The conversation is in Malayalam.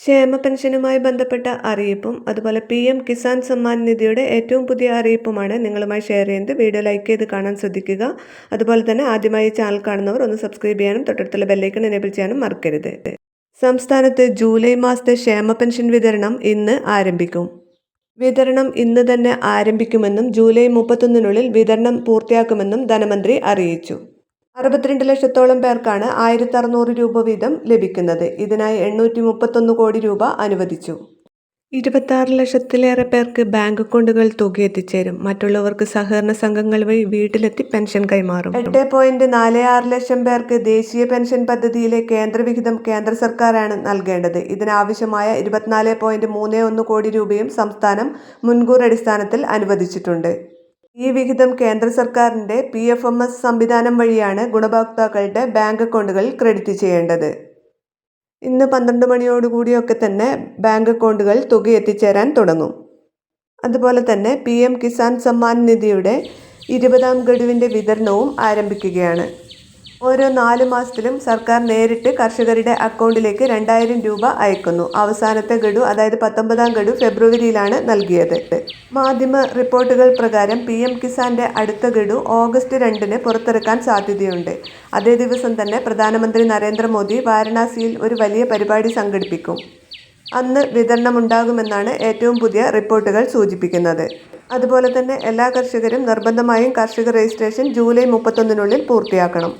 ക്ഷേമ പെൻഷനുമായി ബന്ധപ്പെട്ട അറിയിപ്പും അതുപോലെ പി എം കിസാൻ സമ്മാൻ നിധിയുടെ ഏറ്റവും പുതിയ അറിയിപ്പുമാണ് നിങ്ങളുമായി ഷെയർ ചെയ്യുന്നത്. വീഡിയോ ലൈക്ക് ചെയ്ത് കാണാൻ ശ്രദ്ധിക്കുക. അതുപോലെ തന്നെ ആദ്യമായി ചാനൽ കാണുന്നവർ ഒന്ന് സബ്സ്ക്രൈബ് ചെയ്യാനും തൊട്ടടുത്തുള്ള ബെല്ലൈക്കൺ എനേബിൾ ചെയ്യാനും മറക്കരുത്. സംസ്ഥാനത്ത് ജൂലൈ മാസത്തെ ക്ഷേമ പെൻഷൻ വിതരണം ഇന്ന് ആരംഭിക്കും. വിതരണം ഇന്ന് തന്നെ ആരംഭിക്കുമെന്നും ജൂലൈ മുപ്പത്തൊന്നിനുള്ളിൽ വിതരണം പൂർത്തിയാക്കുമെന്നും ധനമന്ത്രി അറിയിച്ചു. അറുപത്തിരണ്ട് ലക്ഷത്തോളം പേർക്കാണ് ആയിരത്തി അറുന്നൂറ് രൂപ വീതം ലഭിക്കുന്നത്. ഇതിനായി എണ്ണൂറ്റി മുപ്പത്തൊന്ന് കോടി രൂപ അനുവദിച്ചു. ഇരുപത്താറ് ലക്ഷത്തിലേറെ പേർക്ക് ബാങ്ക് അക്കൗണ്ടുകൾ തുക എത്തിച്ചേരും. മറ്റുള്ളവർക്ക് സഹകരണ സംഘങ്ങൾ വഴി വീട്ടിലെത്തി പെൻഷൻ കൈമാറും. എട്ട് പോയിന്റ് നാല് ആറ് ലക്ഷം പേർക്ക് ദേശീയ പെൻഷൻ പദ്ധതിയിലെ കേന്ദ്രവിഹിതം കേന്ദ്ര സർക്കാരാണ് നൽകേണ്ടത്. ഇതിനാവശ്യമായ ഇരുപത്തിനാല് പോയിന്റ് മൂന്ന് ഒന്ന് കോടി രൂപയും സംസ്ഥാനം മുൻകൂർ അടിസ്ഥാനത്തിൽ അനുവദിച്ചിട്ടുണ്ട്. ഈ വിഹിതം കേന്ദ്ര സർക്കാരിന്റെ പി എഫ് എം എസ് സംവിധാനം വഴിയാണ് ഗുണഭോക്താക്കളുടെ ബാങ്ക് അക്കൗണ്ടുകളിൽ ക്രെഡിറ്റ് ചെയ്യേണ്ടത്. ഇന്ന് പന്ത്രണ്ട് മണിയോടുകൂടിയൊക്കെ തന്നെ ബാങ്ക് അക്കൗണ്ടുകൾ തുക എത്തിച്ചേരാൻ തുടങ്ങും. അതുപോലെ തന്നെ പി എം കിസാൻ സമ്മാൻ നിധിയുടെ ഇരുപതാം ഗഡുവിന്റെ വിതരണവും ആരംഭിക്കുകയാണ്. ഓരോ നാല് മാസത്തിലും സർക്കാർ നേരിട്ട് കർഷകരുടെ അക്കൗണ്ടിലേക്ക് രണ്ടായിരം രൂപ അയക്കുന്നു. അവസാനത്തെ ഗഡു അതായത് പത്തൊമ്പതാം ഗഡു ഫെബ്രുവരിയിലാണ് നൽകിയത്. മാധ്യമ റിപ്പോർട്ടുകൾ പ്രകാരം പി എം കിസാന്റെ അടുത്ത ഗഡു ഓഗസ്റ്റ് രണ്ടിന് പുറത്തിറക്കാൻ സാധ്യതയുണ്ട്. അതേ ദിവസം തന്നെ പ്രധാനമന്ത്രി നരേന്ദ്രമോദി വാരണാസിയിൽ ഒരു വലിയ പരിപാടി സംഘടിപ്പിക്കും. അന്ന് വിതരണമുണ്ടാകുമെന്നാണ് ഏറ്റവും പുതിയ റിപ്പോർട്ടുകൾ സൂചിപ്പിക്കുന്നത്. അതുപോലെ തന്നെ എല്ലാ കർഷകരും നിർബന്ധമായും കാർഷിക രജിസ്ട്രേഷൻ ജൂലൈ മുപ്പത്തൊന്നിനുള്ളിൽ പൂർത്തിയാക്കണം.